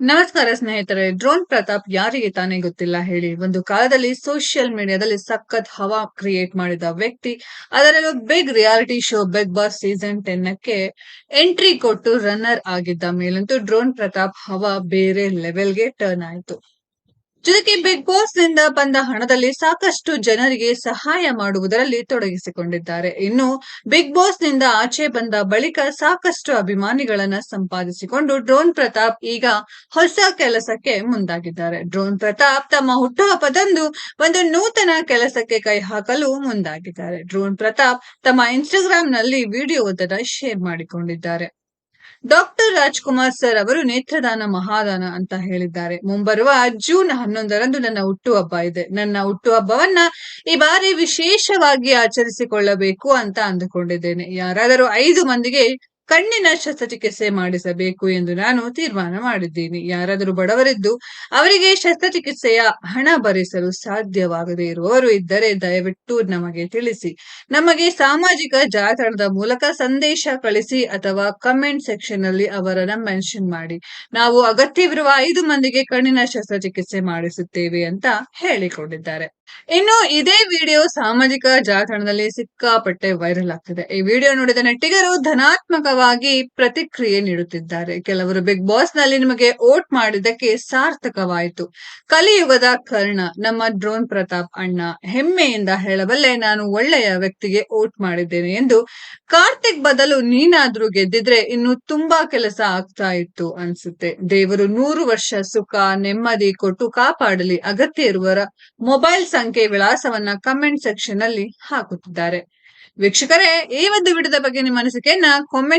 ನಮಸ್ಕಾರ ಸ್ನೇಹಿತರೆ, ಡ್ರೋನ್ ಪ್ರತಾಪ್ ಯಾರಿಗೆ ತಾನೇ ಗೊತ್ತಿಲ್ಲ ಹೇಳಿ. ಒಂದು ಕಾಲದಲ್ಲಿ ಸೋಷಿಯಲ್ ಮೀಡಿಯಾದಲ್ಲಿ ಸಖತ್ ಹವಾ ಕ್ರಿಯೇಟ್ ಮಾಡಿದ ವ್ಯಕ್ತಿ, ಅದರಲ್ಲೂ big reality show Big Boss season ten ಕ್ಕೆ ಎಂಟ್ರಿ ಕೊಟ್ಟು ರನ್ನರ್ ಆಗಿದ್ದ ಮೇಲಂತೂ ಡ್ರೋನ್ ಪ್ರತಾಪ್ ಹವಾ ಬೇರೆ ಲೆವೆಲ್ಗೆ ಟರ್ನ್ ಆಯಿತು. ಜೊತೆಗೆ ಬಿಗ್ ಬಾಸ್ನಿಂದ ಬಂದ ಹಣದಲ್ಲಿ ಸಾಕಷ್ಟು ಜನರಿಗೆ ಸಹಾಯ ಮಾಡುವುದರಲ್ಲಿ ತೊಡಗಿಸಿಕೊಂಡಿದ್ದಾರೆ. ಇನ್ನು ಬಿಗ್ ಬಾಸ್ನಿಂದ ಆಚೆ ಬಂದ ಬಳಿಕ ಸಾಕಷ್ಟು ಅಭಿಮಾನಿಗಳನ್ನ ಸಂಪಾದಿಸಿಕೊಂಡು ಡ್ರೋನ್ ಪ್ರತಾಪ್ ಈಗ ಹೊಸ ಕೆಲಸಕ್ಕೆ ಮುಂದಾಗಿದ್ದಾರೆ. ಡ್ರೋನ್ ಪ್ರತಾಪ್ ತಮ್ಮ ಹುಟ್ಟುಹಬ್ಬದಂದು ಒಂದು ನೂತನ ಕೆಲಸಕ್ಕೆ ಕೈ ಹಾಕಲು ಮುಂದಾಗಿದ್ದಾರೆ. ಡ್ರೋನ್ ಪ್ರತಾಪ್ ತಮ್ಮ ಇನ್ಸ್ಟಾಗ್ರಾಂ ನಲ್ಲಿ ವಿಡಿಯೋವೊಂದನ್ನು ಶೇರ್ ಮಾಡಿಕೊಂಡಿದ್ದಾರೆ. ಡಾಕ್ಟರ್ ರಾಜ್ಕುಮಾರ್ ಸರ್ ಅವರು ನೇತ್ರದಾನ ಮಹಾದಾನ ಅಂತ ಹೇಳಿದ್ದಾರೆ. ಮುಂಬರುವ ಜೂನ್ ಹನ್ನೊಂದರಂದು ನನ್ನ ಹುಟ್ಟುಹಬ್ಬ ಇದೆ. ನನ್ನ ಹುಟ್ಟುಹಬ್ಬವನ್ನ ಈ ಬಾರಿ ವಿಶೇಷವಾಗಿ ಆಚರಿಸಿಕೊಳ್ಳಬೇಕು ಅಂತ ಅಂದುಕೊಂಡಿದ್ದೇನೆ. ಯಾರಾದರೂ ಐದು ಮಂದಿಗೆ ಕಣ್ಣಿನ ಶಸ್ತ್ರಚಿಕಿತ್ಸೆ ಮಾಡಿಸಬೇಕು ಎಂದು ನಾನು ತೀರ್ಮಾನ ಮಾಡಿದ್ದೀನಿ. ಯಾರಾದರೂ ಬಡವರಿದ್ದು ಅವರಿಗೆ ಶಸ್ತ್ರಚಿಕಿತ್ಸೆಯ ಹಣ ಭರಿಸಲು ಸಾಧ್ಯವಾಗದೇ ಇರುವವರು ಇದ್ದರೆ ದಯವಿಟ್ಟು ನಮಗೆ ತಿಳಿಸಿ. ನಮಗೆ ಸಾಮಾಜಿಕ ಜಾಲತಾಣದ ಮೂಲಕ ಸಂದೇಶ ಕಳಿಸಿ ಅಥವಾ ಕಮೆಂಟ್ ಸೆಕ್ಷನ್ನಲ್ಲಿ ಅವರನ್ನ ಮೆನ್ಷನ್ ಮಾಡಿ. ನಾವು ಅಗತ್ಯವಿರುವ ಐದು ಮಂದಿಗೆ ಕಣ್ಣಿನ ಶಸ್ತ್ರಚಿಕಿತ್ಸೆ ಮಾಡಿಸುತ್ತೇವೆ ಅಂತ ಹೇಳಿಕೊಂಡಿದ್ದಾರೆ. ಇನ್ನು ಇದೇ ವಿಡಿಯೋ ಸಾಮಾಜಿಕ ಜಾಲತಾಣದಲ್ಲಿ ಸಿಕ್ಕಾಪಟ್ಟೆ ವೈರಲ್ ಆಗ್ತಿದೆ. ಈ ವಿಡಿಯೋ ನೋಡಿದ ನೆಟ್ಟಿಗರು ಧನಾತ್ಮಕವಾಗಿ ಪ್ರತಿಕ್ರಿಯೆ ನೀಡುತ್ತಿದ್ದಾರೆ. ಕೆಲವರು ಬಿಗ್ ಬಾಸ್ನಲ್ಲಿ ನಿಮಗೆ ಓಟ್ ಮಾಡಿದ್ದಕ್ಕೆ ಸಾರ್ಥಕವಾಯಿತು. ಕಲಿಯುಗದ ಕರ್ಣ, ನಮ್ಮ ಡ್ರೋನ್ ಪ್ರತಾಪ್ ಅಣ್ಣ, ಹೆಮ್ಮೆಯಿಂದ ಹೇಳಬಲ್ಲೆ ನಾನು ಒಳ್ಳೆಯ ವ್ಯಕ್ತಿಗೆ ಓಟ್ ಮಾಡಿದ್ದೇನೆ ಎಂದು ಕಾರ್ತಿಕ್ ಬದಲು ನೀನಾದ್ರೂ ಗೆದ್ದಿದ್ರೆ ಇನ್ನು ತುಂಬಾ ಕೆಲಸ ಆಗ್ತಾ ಇತ್ತು ಅನ್ಸುತ್ತೆ. ದೇವರು ನೂರು ವರ್ಷ ಸುಖ, ನೆಮ್ಮದಿ ಕೊಟ್ಟು ಕಾಪಾಡಲಿ. ಅಗತ್ಯ ಇರುವರ ಮೊಬೈಲ್ ಸಂಖ್ಯೆ ವಿಳಾಸವನ್ನ ಕಮೆಂಟ್ ಸೆಕ್ಷನ್ ಅಲ್ಲಿ ಹಾಕುತ್ತಿದ್ದಾರೆ. ವೀಕ್ಷಕರೇ, ಈ ಒಂದು ವಿಡಿಯೋದ ಬಗ್ಗೆ ನಿಮ್ಮ ಅನಿಸಿಕೆಯನ್ನ